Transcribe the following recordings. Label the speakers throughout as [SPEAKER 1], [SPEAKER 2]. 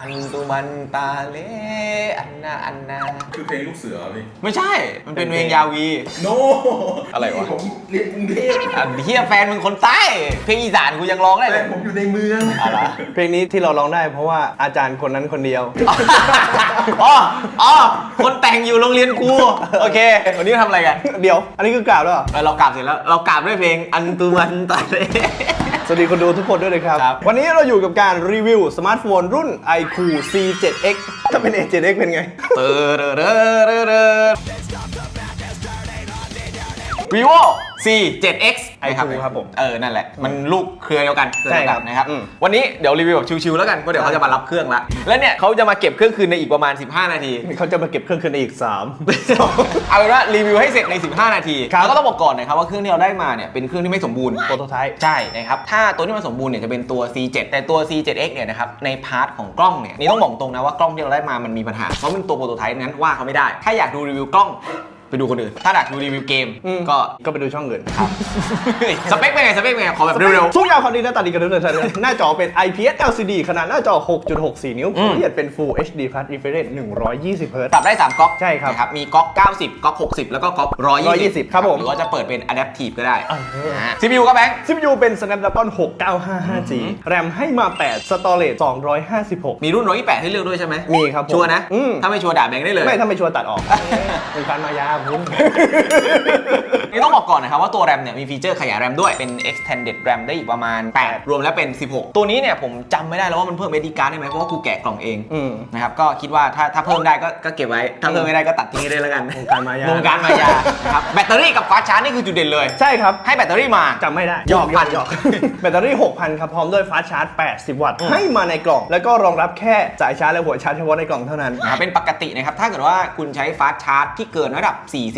[SPEAKER 1] อันตุมันตาเลอันนาอันนา
[SPEAKER 2] คือเพลงลูกเสือพี่
[SPEAKER 1] ไม่ใช่ มันเป็นเพลงยาวี
[SPEAKER 2] โน
[SPEAKER 1] อะไรวะ
[SPEAKER 2] ผมเรียนกรุงเทพ
[SPEAKER 1] อันเฮียแฟนมึงคนใต้ เพลงอีสานกูยังร้องได้เล
[SPEAKER 2] แต่
[SPEAKER 1] ย
[SPEAKER 2] ผมอยู่ในเมือง
[SPEAKER 1] อะไร
[SPEAKER 3] เพลงนี้ที่เราร้องได้เพราะว่าอาจารย์คนนั้นคนเดียว
[SPEAKER 1] อ๋ออ๋อคนแต่งอยู่โรงเรียนกู โอเค วันนี้ทำอะไรกัน
[SPEAKER 3] เดี๋ยว อันนี้คือกล่าวแล้วเหรอ
[SPEAKER 1] เออเรากราบเสร็จแล้ว เรากราบด้วยเพลงอันตุมันตาเล
[SPEAKER 3] สวัสดีคนดูทุกคนด้วยนะครับ
[SPEAKER 1] ครับ
[SPEAKER 3] วันนี้เราอยู่กับการรีวิวสมาร์ทโฟนรุ่น iQOO C7X ถ้าเป็น A7X เป็นไง
[SPEAKER 1] เตอเรอเรอเรอเรอ vivo C 7X
[SPEAKER 3] ไอคูครับผม
[SPEAKER 1] เออ นั่นแหละ มันลูกเครือเดียวกันเอ
[SPEAKER 3] ใช่
[SPEAKER 1] เดียว
[SPEAKER 3] ค
[SPEAKER 1] กั
[SPEAKER 3] รับ
[SPEAKER 1] นนะครับ
[SPEAKER 3] อืม
[SPEAKER 1] วันนี้เดี๋ยวรีวิวแบบชิวๆแล้วกันเพราะเดี๋ยวเขาจะมารับเครื่องละ แล้วเนี่ยเขาจะมาเก็บเครื่องคืนในอีกประมาณ 15 นาที
[SPEAKER 3] เขาจะมาเก็บเครื่องคืนในอีก
[SPEAKER 1] เอาเป็นว่ารีวิวให้เสร็จใน 15 นาที
[SPEAKER 3] ครับ
[SPEAKER 1] แล้วก็ต้องบอกก่อนนะครับว่าเครื่องที่เราได้มาเนี่ยเป็นเครื่องที่ไม่สมบูรณ์
[SPEAKER 3] 3โปรโตไทป์
[SPEAKER 1] ใช่นะครับ ถ้าตัวที่มันสมบูรณ์เนี่ยจะเป็นตัว C7 แต่ตัว C7X เนี่ยนะครับในพาร์ทของกล้องเนี่ยนี่ต้องบอกตรงนะว่ากล้องที่เราได้มามันมีปัญหาเพราะมันตัวโปรโตไทป์นั้นว่าเขาไม่ได้ ถ้าอยากดูรีวิวกล้อง ไปดูคนอื่น ถ้าอยากดูรีวิวเกม
[SPEAKER 3] อืม
[SPEAKER 1] ก็
[SPEAKER 3] ก็ไปดูช่องอื่น
[SPEAKER 1] สเปคเป็นไงสเปคเป็นไงขอแบบเร็ว
[SPEAKER 3] ทุกอย่างความดีหน้าตาดีกันทุกเลยหน้าจอเป็น IPS LCD ขนาดหน้าจอ 6.64 นิ้ว
[SPEAKER 1] อืม
[SPEAKER 3] ละเอียดเป็น Full HD Plus Refresh 120 Hz
[SPEAKER 1] ๆปรับได้ 3ก๊อก
[SPEAKER 3] ใช่ครับ
[SPEAKER 1] นะมีก๊อก 90 ก๊อก 60 แล้วก็ก๊อก120
[SPEAKER 3] 120 ครับผม
[SPEAKER 1] หรือว่าจะเปิดเป็น Adaptive ก็ได้
[SPEAKER 3] เออ
[SPEAKER 1] นะฮะ CPU ก็แบงค์
[SPEAKER 3] CPU เป็น Snapdragon 695 5G แรมให้มา 8 Storage 256
[SPEAKER 1] มีรุ่น 128 ให้เลือกด้วยใช่ไหม
[SPEAKER 3] มีครับผม
[SPEAKER 1] ชัวร์นะ
[SPEAKER 3] อืม
[SPEAKER 1] ถ้าไม่ชัวร์ด่าแบงค์ได้เลย
[SPEAKER 3] ไม่ถ้าไม่ชวนตัดออกเป็นการมายาพุ่ง
[SPEAKER 1] นี่ต้องบอ กก่อนนะครับว่าตัวแรมเนี่ยมีฟีเจอร์ขยายแรมด้วยเป็น extended RAM ได้อีกประมาณ 8 รวมแล้วเป็น 16 ตัวนี้เนี่ยผมจำไม่ได้แล้วว่ามันเพิ่ม SD card ได้ไหมเพราะว่ากูแกะกล่องเอง
[SPEAKER 3] อืม
[SPEAKER 1] นะครับก็คิดว่าถ้าถ้าเพิ่มได้ก็ก็เก็บไว้ ถ้าเพิ่มไม่ได้ก็ตัดทิ้งได้แล้วกัน
[SPEAKER 3] วงการมายาว
[SPEAKER 1] งการมายานะครับแบตเตอรี่กับฟาสต์ชาร์จนี่คือจุดเด่นเลย
[SPEAKER 3] ใช่ครับ
[SPEAKER 1] ให้แบตเตอรี่มา
[SPEAKER 3] จำไม่ได้
[SPEAKER 1] หยอก
[SPEAKER 3] หยอก
[SPEAKER 1] ห
[SPEAKER 3] ห
[SPEAKER 1] ย
[SPEAKER 3] ย
[SPEAKER 1] อ
[SPEAKER 3] อกกแบตเตอรี่ 6,000ครับพร้อมด้วยฟาสต์ชาร์จ 80 วัตต์ให้มาในกล่อง แล้วก็รองรับแค่สายชาร์จและหัวชาร์จเฉพาะในกล่องเท่านั้น
[SPEAKER 1] นะครับเป็นปกตินะครับถ้าเกิดว่าคุณใช้ฟาสต์ชาร์จที่เกินระดับ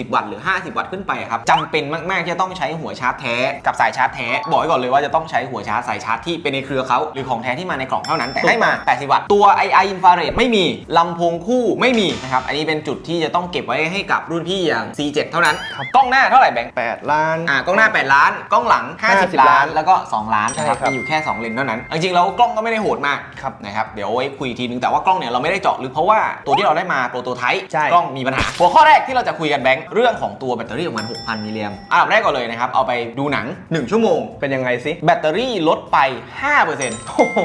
[SPEAKER 1] 40 วัตต์หรือ 50 วัตต์ขึ้นไปอะครับจำเป็นมากๆที่จะต้องใช้หัวชาร์จแท้กับสายชาร์จแท้บอกไว้ก่อนเลยว่าจะต้องใช้หัวชาร์จสายชาร์จที่เป็นในเครือเขาหรือของแท้ที่มาในกล่องเท่านั้นแต่ให้มา80วัตต์ตัว II infrared ไม่มีลำโพงคู่ไม่มีนะครับอันนี้เป็นจุดที่จะต้องเก็บไว้ให้กับรุ่นพี่อย่าง C7 เท่านั้นกล้องหน้าเท่าไหร่แบงค์
[SPEAKER 3] 8ล้าน
[SPEAKER 1] อ่ากล้องหน้า 8 ล้าน กล้องหลัง 50
[SPEAKER 3] 50
[SPEAKER 1] ล้า
[SPEAKER 3] ล้านน
[SPEAKER 1] แล้วก็ 2 ล้านนะครับ
[SPEAKER 3] ใช่ครับ
[SPEAKER 1] มีอยู่แค่ 2 เลนส์เท่านั้น จริงๆแล้วกล้องก็ไม่ได้โหดมาก
[SPEAKER 3] ครับ
[SPEAKER 1] นะครับเดี๋ยวไว้คุยอีกทีนึงแต่ว่ากล้องเนี่ยเราไม่ได้เจาะลึกเพราะว่าตัวที่เราได้มาโปรโตไทป์
[SPEAKER 3] ใช่
[SPEAKER 1] กล้องมีปัญหาหัวข้อแรกที่เราจะคุยกันแบงค์เรื่องของตัวแบตเตอรี่ของมัน6,000มิลลิแอมป์อันดับแรกก่อนเลยนะครับ เอาไปดูหนัง 1 ชั่วโมง
[SPEAKER 3] เป็นยังไงสิ
[SPEAKER 1] แบตเตอรี่ลดไป 5%
[SPEAKER 3] โอ้โห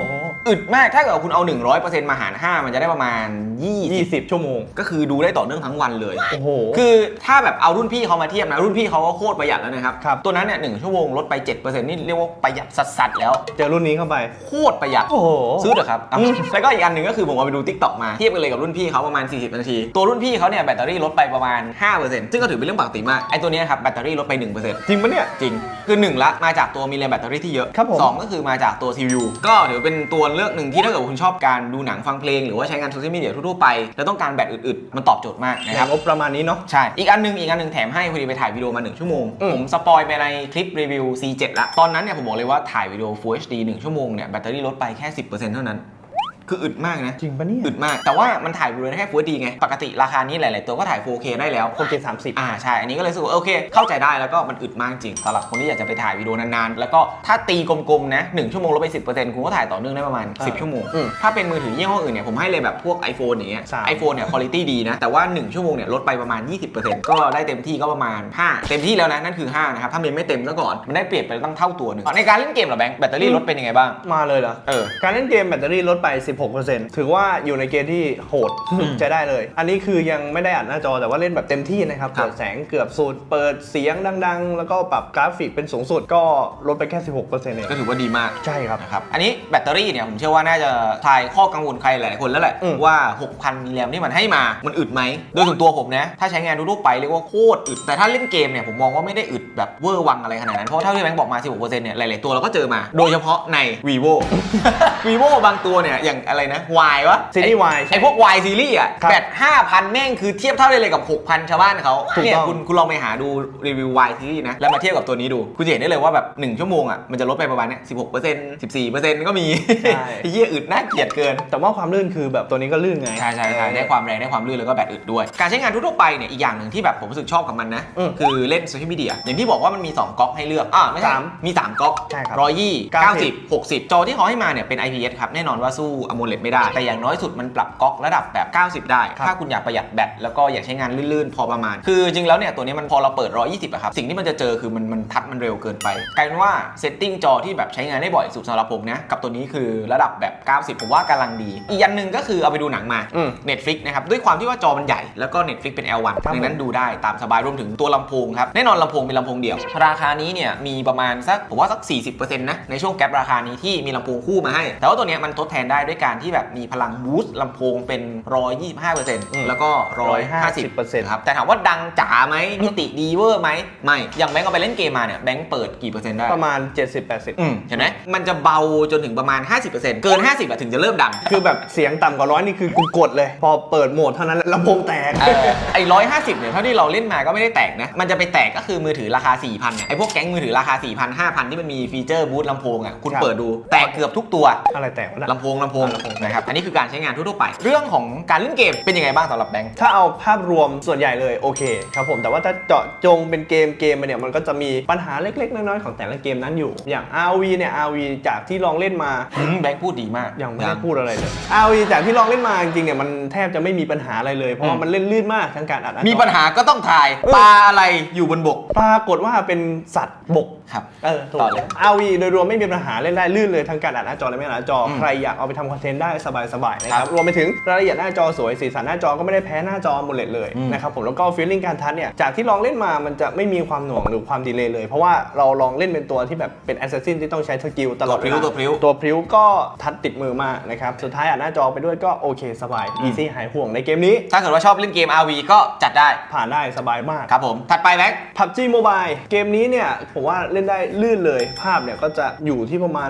[SPEAKER 1] อึดมากถ้าเกิดคุณเอา 100%มาหาร 5 มันจะได้ประมาณ 20
[SPEAKER 3] 20 ชั่วโมง
[SPEAKER 1] ก็คือดูได้ต่อเนื่องทั้งวันเลย
[SPEAKER 3] โอ้โห
[SPEAKER 1] คือถ้าแบบเอารุ่นพี่เขามาเทียบนะ รุ่นพี่เขาก็โคตรประหยัดแล้วนะครับ
[SPEAKER 3] ครับ
[SPEAKER 1] ตัวนั้นเนี่ยหนึ่งชั่วโมงลดไป 7%นี่เรียกว่าประหยัดสัสๆแล้ว
[SPEAKER 3] เจอรุ่นนี้เข้าไป
[SPEAKER 1] โคตรประหยัด
[SPEAKER 3] โอ้โห
[SPEAKER 1] ซื้อเถอะครับอะ
[SPEAKER 3] อืม
[SPEAKER 1] แล้วก็อีกอันหนึ่งก็คือผมเอาไปดู Tik t o อกมาเทียบกันเลยกับรุ่นพี่เขาประมาณ 40 นาที ตัวรุ่นพี่เขาเนี่ยแบตเตอรี่ลดไปประมาณ 5%ซึ่งก็ถือเป็นเรื่องปกติมาก ไอ้ตัวเนี้ยครับแบตเตอรี่ลดไป 1%
[SPEAKER 3] จริงปะเนี่ย
[SPEAKER 1] จริง คือ 1 ละ มาจากตัวมีแรมแบตเตอรี่ที่เยอะ
[SPEAKER 3] ครับผม
[SPEAKER 1] สองก็คือมาจากตัว CPU ก็ถือเป็นตัวเลือกหนึ่งที่ถ้าเกิดว่าคุณชอบการดูหนังฟังเพลง หรือว่าใช้งานโซเชียลมีเดียทั่วๆไป แล้วต้องการแบตอึดๆ มันตอบโจทย์มากนะ
[SPEAKER 3] ใน
[SPEAKER 1] ครับ
[SPEAKER 3] งบประมาณนี้เนาะ
[SPEAKER 1] ใช่ อีกอันหนึง อีกอันหนึงแถมให้พอดีไปถ่ายวิดีโอมา 1 ชั่วโมง
[SPEAKER 3] อืม
[SPEAKER 1] ผมสปอยไปในคลิปรีวิว C7 ละ ตอนนั้นเนี่ยผมบอกเลยว่าถ่ายวิดีโอ Full HD 1 ชั่วโมงเนี่ยแบตเตอรี่ลดไปแค่ 10%เท่านั้น คืออึดมากนะ
[SPEAKER 3] จริงปะเนี่ย
[SPEAKER 1] อึดมาก แต่ว่ามันถ่ายวิดีโอได้แค่ Full HD ไง ปกติราคานี้หลาย ๆ ตัวก็ถ่าย 4K ได้แล้ว
[SPEAKER 3] โอเค30
[SPEAKER 1] อ่า ใช่ อันนี้ก็เลยรู้สึกว่าโอเค เข้าใจได้แล้วก็มันอึดมากจริงสำหรับคนที่อยากจะไปถ่ายวิดีโอนาน ๆ แล้วก็ถ้าตีกลม ๆ นะ 1 ชั่วโมงลดไป 10%คุณก็ถ่ายต่อเนื่องได้ประมาณ
[SPEAKER 3] อ่า
[SPEAKER 1] 10 ชั่วโมง
[SPEAKER 3] อืม
[SPEAKER 1] ถ้าเป็นมือถือยี่ห้ออื่นเนี่ย ผมให้เลยแบบพวก iPhone อย่างเงี้ย
[SPEAKER 3] สาม
[SPEAKER 1] ไอโฟนเนี่ยคุณภาพดีนะ แต่ว่า 1 ชั่วโมงเนี่ยลดไปประมาณ 20%ก็ได้เต็มที่ก็ประมาณ 5 เต็มที่แล้วนะ นั่นคือ 5 นะครับ ถ้ามันไม่เต็มซะก่อน มันได้เปรียบไปตั้งเท่าตัวหนึ่งในการเล่นเกมเหรอแบงค์แบตเตอรี่ลดเป็นยังไงบ้าง
[SPEAKER 3] มาเลยเหรอ
[SPEAKER 1] เออ
[SPEAKER 3] การเล่นเกมแบตเตอรี่ลดไป16%ถือว่าอยู่ในเกณฑ์ที่โหดใช้ได้เลย อันนี้คือยังไม่ได้อัดหน้าจอแต่ว่าเล่นแบบเต็มที่นะครับ
[SPEAKER 1] ครับ
[SPEAKER 3] เปิดแสงเกือบสุด เปิดเสียงดัง ๆ แล้วก็ปรับกราฟิกเป็นสูงสุดก็ลดไปแค่ 16%เอง
[SPEAKER 1] ก็ถือว่าดีมาก
[SPEAKER 3] ใช่ครับ
[SPEAKER 1] นะครับอันนี้แบตเตอรี่เนี่ยผมเชื่อว่าน่าจะคลายข้อกังวลใครหลายๆคนแล้วแหละ
[SPEAKER 3] อืม
[SPEAKER 1] ว่า 6,000มิลลิแอมที่มันให้มามันอึดไหมโดยส่วนตัวผมนะถ้าใช้งานทั่วๆไปเรียกว่าโคตรอึดแต่ถ้าเล่นเกมเนี่ยผมมองว่าไม่ได้อึดแบบเวอร์วังอะไรขนาดนั้นเพราะเท่าที่แบงค์บอกมา 16%เนี่ยหลายๆตัวเราก็เจอมา โดยเฉพาะใน vivo vivo บางตัวเนี่ยอย่างอะไรนะ Y วะ
[SPEAKER 3] ซีรีส์ Y ใช่
[SPEAKER 1] ไอพวก Y ซีรีส์อะ
[SPEAKER 3] ครับ
[SPEAKER 1] แบต5,000แม่งคือเทียบเท่าได้เลยกับ 6,000 ชาวบ้านเขา
[SPEAKER 3] ถูก
[SPEAKER 1] เนี่ย
[SPEAKER 3] ต้อง
[SPEAKER 1] คุณคุณลองไปหาดูรีวิว Y ซีรีส์นะ แล้วมาเทียบกับตัวนี้ดู คุณจะเห็นได้เลยว่าแบบ 1 ชั่วโมงอะมันจะลดไปประมาณเนี้ย16% 14%ก็มี
[SPEAKER 3] ใช่
[SPEAKER 1] ไอ้เหี้ยอึดน่าเกลียดเกิน
[SPEAKER 3] แต่ว่าความลื่นคือแบบตัวนี้ก็ลื่นไง
[SPEAKER 1] ใช่ใช่ใช่ได้ความแรงได้ความลื่นแล้วก็แบตอึดด้วย การใช้งานทั่วๆไปเนี่ยอีกอย่างหนึ่งที่แบบผมรู้สึกชอบกับมันนะ
[SPEAKER 3] อืม
[SPEAKER 1] คือเล่นโซเชียลมีเดียอย่างที่บอกว่ามันมี 2ก๊อกให้เลือกอ่าไม่ใช่
[SPEAKER 3] สาม
[SPEAKER 1] มี 3ก๊อก
[SPEAKER 3] ใช่ครับ
[SPEAKER 1] ร้อยยี่
[SPEAKER 3] เก้า
[SPEAKER 1] เก้า
[SPEAKER 3] สิ
[SPEAKER 1] สิ
[SPEAKER 3] บ
[SPEAKER 1] บหกสิบจอที่เขาให้มาเนี่ยเป็น IPS ครับแน่นอนว่าสู้ AMOLED ไม่ได้ แต่อย่างน้อยสุดมันปรับก๊อกระดับแบบ 90 ได้
[SPEAKER 3] ครับ
[SPEAKER 1] ถ้าคุณอยากประหยัดแบตแล้วก็อยากใช้งานลื่นๆ พอประมาณ คือจริงแล้วเนี่ยตัวนี้มันพอเราเปิด 120อะครับ สิ่งที่มันจะเจอคือมันมันทัดมันเร็วเกินไปกลายเป็นว่าเซตติ้งจอที่แบบใช้งานได้บ่อยสุดสำหรับผมนะกับตัวนี้คือระดับแบบ 90 ผมว่ากำลังดี อีกอันหนึ่งก็คือเอาไปดูหนังมา
[SPEAKER 3] อืม
[SPEAKER 1] Netflix นะครับด้วยความที่ว่าจอมันใหญ่แล้วก็ Netflix เป็น L1
[SPEAKER 3] ครับ
[SPEAKER 1] ดังนั้นดูได้ตามสบายรวมถึงตัวลำโพงครับแน่นอนลำโพงเป็นลำโพงเดี่ยว ราคานี้เนี่ยมีประมาณสักผมว่าสัก 40%นะในช่วงแกลบราคานี้ที่มีลำโพงคู่มาให้ แต่ว่าตัวเนี้ยมันทดแทนได้ด้วยการที่แบบมีพลังบูสต์ลำโพงเป็น 125%แล้วก็ 150%ครับแต่ถามว่าดังจ๋าไหมมิติดีเวอร์ไหมไม่อย่างแบงค์เอาไปเล่นเกมมาเนี่ยแบงค์เปิดกี่เปอร์เซ็นต์ได้
[SPEAKER 3] ประมาณ 70-80
[SPEAKER 1] อืมเห็นไหมมันจะเบาจนถึงประมาณ 50%เกิน 50อะถึงจะเริ่มดัง
[SPEAKER 3] คือแบบเสียงต่ำกว่าร้อยนี่คือกูกดเลย พอเปิดโหมดเท่านั้นแหละลำโพงแตก
[SPEAKER 1] เออไอ้ร้อยห้าสิบเนี่ยเท่าที่เราเล่นมาก็ไม่ได้แตกนะ มันจะไปแตกก็คือมือถือราคา 4 0 0 0เนี่ยไอ้พวกแก๊งมือถือราคา 4 0 0 0 5,000ที่มันมีฟีเจอร์บูตลำโพงอะคุณ
[SPEAKER 3] ครับ
[SPEAKER 1] เปิดดูแตกเกือบทุกตัว
[SPEAKER 3] อะไรแตกวะน่ะ
[SPEAKER 1] ลำโพงลำโพงนะครับอันนี้คือการใช้งานทั่วๆไป เรื่องของการเล่นเกมเป็นยังไงบ้างสำหรับแบงค์
[SPEAKER 3] ถ้าเอาภาพรวมส่วนใหญ่เลยโอเคครับผมแต่ว่าถ้าเจาะจงเป็นเกมเกมมาเนี่ยมันก็จะมีปัญหาเล็กๆ น้อยๆของแต่ละเกมนั้นอยู่ อย่าง RV เนี่ย RV จากที่ลองเล่นมา
[SPEAKER 1] อืมแบงค์พูดดีมาก
[SPEAKER 3] ยังไม่ได้พูดอะไรเลย RV จากที่ลองเล่นมาจริงๆเนี่ยมันแทบจะไม่มีปัญหาอะไรเลยเพราะว่ามันเล่นลื่นมากทั้งการอัดหน้าจอ
[SPEAKER 1] มีปัญหาก็ต้องถ่ายปลาอะไรอยู่บนบก
[SPEAKER 3] ปรากฏว่าเป็นสัตว์บก
[SPEAKER 1] ครับ
[SPEAKER 3] เออถูก
[SPEAKER 1] ต่อเลย
[SPEAKER 3] RV โดยรวมไม่มีปัญหาเล่นได้ลื่นเลยทั้งการอัดหน้าจอและไม่อัดหน้าจออ
[SPEAKER 1] ม
[SPEAKER 3] ใครอยากเอาไปทำคอนเทนต์ได้สบายๆนะค
[SPEAKER 1] ครั
[SPEAKER 3] รับบรวมไปถึงรายละเอียดหน้าจอสวยสีสันหน้าจอก็ไม่ได้แพ้หน้าจอโมเลดเลย
[SPEAKER 1] อืม
[SPEAKER 3] นะครับผมแล้วก็ฟีลลิ่งการทัชเนี่ยจากที่ลองเล่นมามันจะไม่มีความหน่วงหรือความดีเลย์เลย เพราะว่าเราลองเล่นเป็นตัวที่แบบเป็นแอสซัสซินที่ต้องใช้สกิลตลอด
[SPEAKER 1] ตัวพริ้ว
[SPEAKER 3] เา
[SPEAKER 1] ตัวพริ้ว
[SPEAKER 3] ตัวพริ้วก็ทัดติดมือมากนะครับสุดท้ายอัดหน้าจอไปด้วยก็โอเคสบาย
[SPEAKER 1] อืม
[SPEAKER 3] อีซี่หายห่วงในเกมนี้
[SPEAKER 1] ถ้าเกิดว่าชอบเล่นเกม RV ก็จัดได้
[SPEAKER 3] ผ่านได้สบายมาก
[SPEAKER 1] ครับผมถัดไปแบงค์
[SPEAKER 3] PUBG Mobile เกมนี้เนี่ยผมว่าเล่นได้ลื่นเลยภาพเนี่ยก็จะอยู่ที่ประมาณ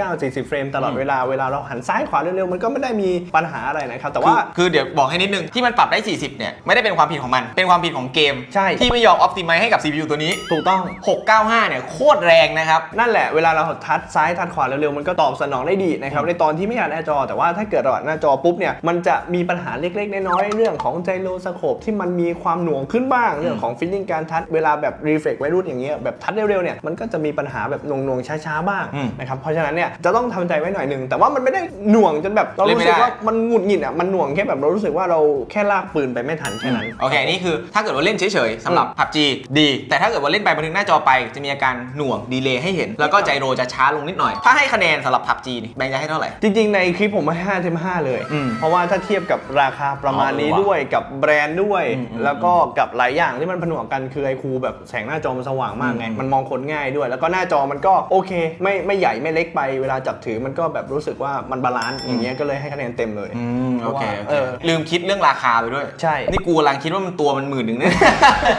[SPEAKER 3] 39-40 เฟรมตลอด
[SPEAKER 1] อืม
[SPEAKER 3] เวลาเวลาเราหันซ้ายขวาเร็วๆมันก็ไม่ได้มีปัญหาอะไรนะครับแต่ว่า
[SPEAKER 1] คือคือเดี๋ยวบอกให้นิดนึงที่มันปรับได้ 40 เนี่ย ไม่ได้เป็นความผิดของมัน เป็นความผิดของเกม
[SPEAKER 3] ใช่
[SPEAKER 1] ที่ไม่ยอมออ t ติ i z e ให้กับ CPU ตัวนี้
[SPEAKER 3] ถูกต้อง
[SPEAKER 1] 695 เนี่ย โคตรแรงนะครับ
[SPEAKER 3] นั่นแหละเวลาเราทัดซ้ายทัดขวาเร็วๆ มันก็ตอบสนองได้ดีนะครับ ในตอนที่ไม่อ่านหน้าจอ แต่ว่าถ้าเกิดเราอ่านหน้าจอปุ๊บเนี่ย มันจะมีปัญหาเล็กๆ น้อยๆ เรื่องของไจโรสโคปที่มันมีความหน่วงขึ้นบ้าง เรื่องของฟิลลิ่งการทัดเวลาแบบรีเฟกไวรุ่นอย่างเงี้ยแบบทัดเร็วๆ เนี่ย มันก็จะมีปัญหาแบบหน่วงๆช้าๆบ้าง
[SPEAKER 1] อืม
[SPEAKER 3] นะครับเพราะฉะนั้นเนี่ยจะต้องทำใจไว้หน่อยหนึ่งแต่ว่ามันไม่ได้หน่วงจนแบบเรา
[SPEAKER 1] เล่นไม่
[SPEAKER 3] รู้สึก
[SPEAKER 1] ได้
[SPEAKER 3] ว่ามันหงุดหงิดอะมันหน่วงแค่แบบเรารู้สึกว่าเราแค่ลากปืนไปไม่ทันแค่นั้น
[SPEAKER 1] โอเคนี่คือถ้าเกิดว่าเล่นเฉยๆสำหรับ PUBG ดี แต่ถ้าเกิดว่าเล่นไปบันทึกหน้าจอไป จะมีอาการหน่วงดีเลย์ให้เห็น แล้วก็ไจโรจะช้าลงนิดหน่อย ถ้าให้คะแนนสำหรับ PUBG นี่แบงค์จะให้เท่าไหร่
[SPEAKER 3] จริงๆ ในคลิปผมให้5เต็ม5เลย
[SPEAKER 1] อืม
[SPEAKER 3] เพราะว่าถ้าเทียบกับราคาประมาณนี้
[SPEAKER 1] อ๋อ
[SPEAKER 3] ด้วยกับแบรนด์ด้วย
[SPEAKER 1] อืมอืม
[SPEAKER 3] แล้วก็กับหลายอย่างที่มันผนวกกันคือไอคูแบบแสงหน้าจอมันสว่างมากไง
[SPEAKER 1] อืม
[SPEAKER 3] มันมองคนง่ายด้วย แล้วก็หน้าจอมันก็โอเค ไม่ไม่ใหญ่ไม่เล็กไป เวลาจับถือมันก็แบบรู้สึกว่ามันบาลานซ์อย่างเงี้ยก็เลยให้คะแนนเต็มเลย
[SPEAKER 1] อืมโอเค
[SPEAKER 3] เอ
[SPEAKER 1] โอ
[SPEAKER 3] อ
[SPEAKER 1] เคลืมคิดเรื่องราคาไปด้วย
[SPEAKER 3] ใช่
[SPEAKER 1] นี่กูกำลังคิดว่ามันตัวมันหมื่นหนึ่งเนี่ย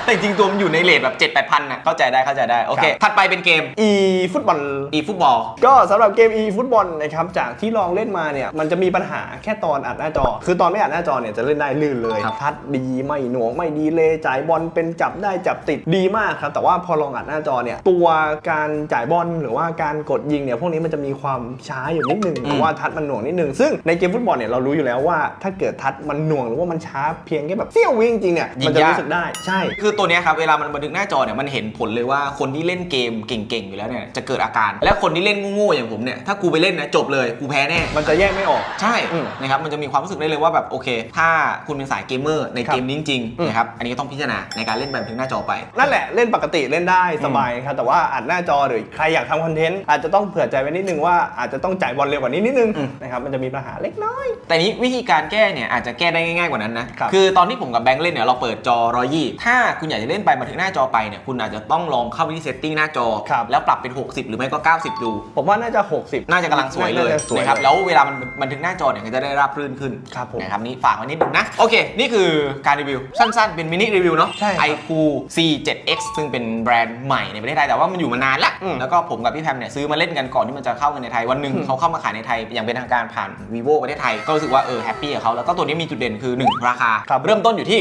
[SPEAKER 1] แต่จริงๆตัวมันอยู่ในเลทแบบ7 8 0 0 0นะเข้าใจได้เข้าใจได้โอเคถัดไปเป็นเกม
[SPEAKER 3] อีฟุตบอล
[SPEAKER 1] e ฟุตบอล
[SPEAKER 3] ก็สำหรับเกม e ฟุตบอลนะครับจากที่ลองเล่นมาเนี่ยมันจะมีปัญหาแค่ตอนอัดหน้าจอ คือตอนไม่อัดหน้าจอเนี่ยจะเล่นได้ลื่นเลย
[SPEAKER 1] ครับ
[SPEAKER 3] ทัดดีไม่หน่วงไม่ดีเลยจ่ายบอลเป็นจับได้จับติดดีมากครับแต่ว่าพอลองอัดหน้าจอเนี่ยตัวการจ่ายบอลหรือว่าการกดยิงเนี่ยพวกนี้มันจะมีความช้าอยู่นิดนึงหรือว่าทัดมันหน่วงนิดนึง ซึ่งในเกมฟุตบอลเนี่ยเรารู้อยู่แล้วว่า ถ้าเกิดทัดมันหน่วงหรือว่ามันช้าเพียงแค่แบบเสี้ยววิจริงๆเนี่ย
[SPEAKER 1] ยิง
[SPEAKER 3] มันจะ
[SPEAKER 1] ยาก
[SPEAKER 3] รู้สึกได้ใช่
[SPEAKER 1] คือตัวเนี้ยครับเวลามันบันทึกหน้าจอเนี่ยมันเห็นผลเลยว่าคนที่เล่นเกมเก่งๆอยู่แล้วเนี่ยจะเกิดอาการ และคนที่เล่นโง่ๆอย่างผมเนี่ยถ้ากูไปเล่นนะจบเลยกูแพ้แน่
[SPEAKER 3] มันจะแยกไม่ออก
[SPEAKER 1] ใช่
[SPEAKER 3] อืม
[SPEAKER 1] นะครับมันจะมีความรู้สึกได้เลยว่าแบบโอเค ถ้าคุณเป็นสายเกมเมอร์ใน
[SPEAKER 3] ครับ
[SPEAKER 1] เกมนี้จริง
[SPEAKER 3] อืม
[SPEAKER 1] ๆนะครับอันนี้ก็ต้องพิจารณาในการเล่นแบบบันทึกหน้าจอไป
[SPEAKER 3] นั่นแหละเล่นปกติเล่นได้สบายครับแต่ว่าอัดหน้าจอหรือใครอยากทำคอนเทนต์อาจจะต้องเผื่อใจไว้นิดนึงว่าอาจจะต้องจ่ายบอลเร็วกว่านี้นิดนึง
[SPEAKER 1] อืม
[SPEAKER 3] นะครับมันจะมีปัญหาเล็กน้อย
[SPEAKER 1] แต่นี้วิธีการแก้เนี่ยอาจจะแก้ได้ง่ายๆกว่านั้นนะครับอตอนที่ผมกับแบงค์เล่นเนี่ยเราเปิดจอ1 2 0ถ้าคุณอยากจะเล่นไปบันทึกหน้าจอไปเนี่ยคุณอาจจะต้องลองเข้าไปที่เซตติ้งหน้าจอ
[SPEAKER 3] ครับ
[SPEAKER 1] แล้วปรับเป็น 60 หรือไม่ก็ 90 ดู
[SPEAKER 3] ผมว่าน่าจะ 60
[SPEAKER 1] น่าจะกำลังสวยเลย
[SPEAKER 3] น่าจะสวย
[SPEAKER 1] นะครับแล้วเวลามันบันทึกหน้าจอเนี่ยก็จะได้ราบรื่นขึ้น
[SPEAKER 3] ครับผม
[SPEAKER 1] นะครับนี่ฝากไว้นิดนึงนะ โอเค นี่คือการรีวิว สั้นๆ เป็นมินิรีวิวเนาะ
[SPEAKER 3] ใช่ครับ
[SPEAKER 1] iQ C7X ซึ่งเป็นแบรนด์ใหม่ในประเทศไทย แต่ว่ามันอยู่มานานละ
[SPEAKER 3] อืม
[SPEAKER 1] แล้วก็ผมกับพี่แพมเนี่ยซื้อมาเล่นกันก่อนที่มันจะเข้ากันในไทยวันหนึ่ง
[SPEAKER 3] อืม
[SPEAKER 1] เขาเข้ามาขายในไทยอย่างเป็นทางการผ่าน vivo ประเทศไทย ก็รู้สึกว่าเออแฮปปี้กับเขาแล้วก็ตัวนี้มีจุดเด่นคือ 1 ราคา
[SPEAKER 3] ครับ
[SPEAKER 1] เริ่มต้นอยู่ที่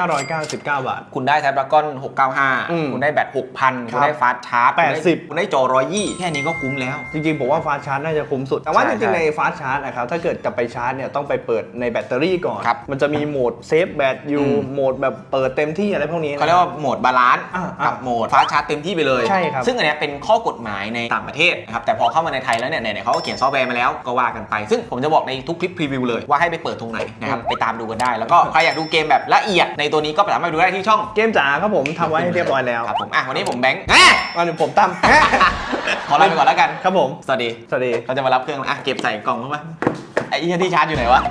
[SPEAKER 3] 7,999 บาท
[SPEAKER 1] คุณได้ Snapdragon
[SPEAKER 3] อืม
[SPEAKER 1] 695 คุณได้แบต6,000
[SPEAKER 3] ครั
[SPEAKER 1] คุ
[SPEAKER 3] บ
[SPEAKER 1] ณได้ฟาสชาร์จ
[SPEAKER 3] 80
[SPEAKER 1] คุณได้จอ120 แค่นี้ก็คุ้มแล้ว
[SPEAKER 3] จริงๆ ผมว่าฟาสต์ชาร์จน่าจะคุ้มสุด แต่ว่า
[SPEAKER 1] ใช่
[SPEAKER 3] จริงๆ
[SPEAKER 1] ใช่
[SPEAKER 3] ในฟาสต์ชาร์จนะครับ ถ้าเกิดจะไปชาร์จเนี่ยต้องไปเปิดในแบตเตอรี่ก่อน
[SPEAKER 1] ครับ
[SPEAKER 3] มันจะมีโหมดเซฟแบตอยู่
[SPEAKER 1] อืม
[SPEAKER 3] โหมดแบบเปิดเต็มที่อะไรพวกนี้นะ
[SPEAKER 1] เขาเรียกว่าโหมดบาลานซ์
[SPEAKER 3] อ่าอ่า
[SPEAKER 1] กับโหมดฟาสชาร์จเต็มที่ไปเลย
[SPEAKER 3] ใช่ครับ
[SPEAKER 1] ซึ่งอันเนี้ยเป็นข้อกฎหมายในต่างประเทศนะครับแต่พอเข้ามาในไทยแล้วเนี่ยไหนๆเขาก็เขียนซอฟต์แวร์มาแล้วก็ว่ากันกันไป ซึ่งผมจะบอกในทุกคลิปพรีวิวเลยว่าให้ไปเปิดตรงไหนนะครับไปตามดูกันได้ แล้วก็ใครอยากดูเกมแบบละเอียดในตัวนี้ก็สามารถดูได้ที่ช่อง
[SPEAKER 3] เกมจ๋าครับผมทำไว้ให้เรียบร้อยแล้ว
[SPEAKER 1] ครับผมอะวันนี้ผมแบงค์อะ
[SPEAKER 3] วันนี้ผมตั้ม
[SPEAKER 1] ขอลาไปก่อนแล้วกัน
[SPEAKER 3] ครับผม
[SPEAKER 1] สวัสดี
[SPEAKER 3] สวัสดี
[SPEAKER 1] เราจะมารับเครื่องแล้วอะเก็บใส่กล่องเข้ามาไอ้เหี้ยที่ชาร์จอยู่ไหนวะ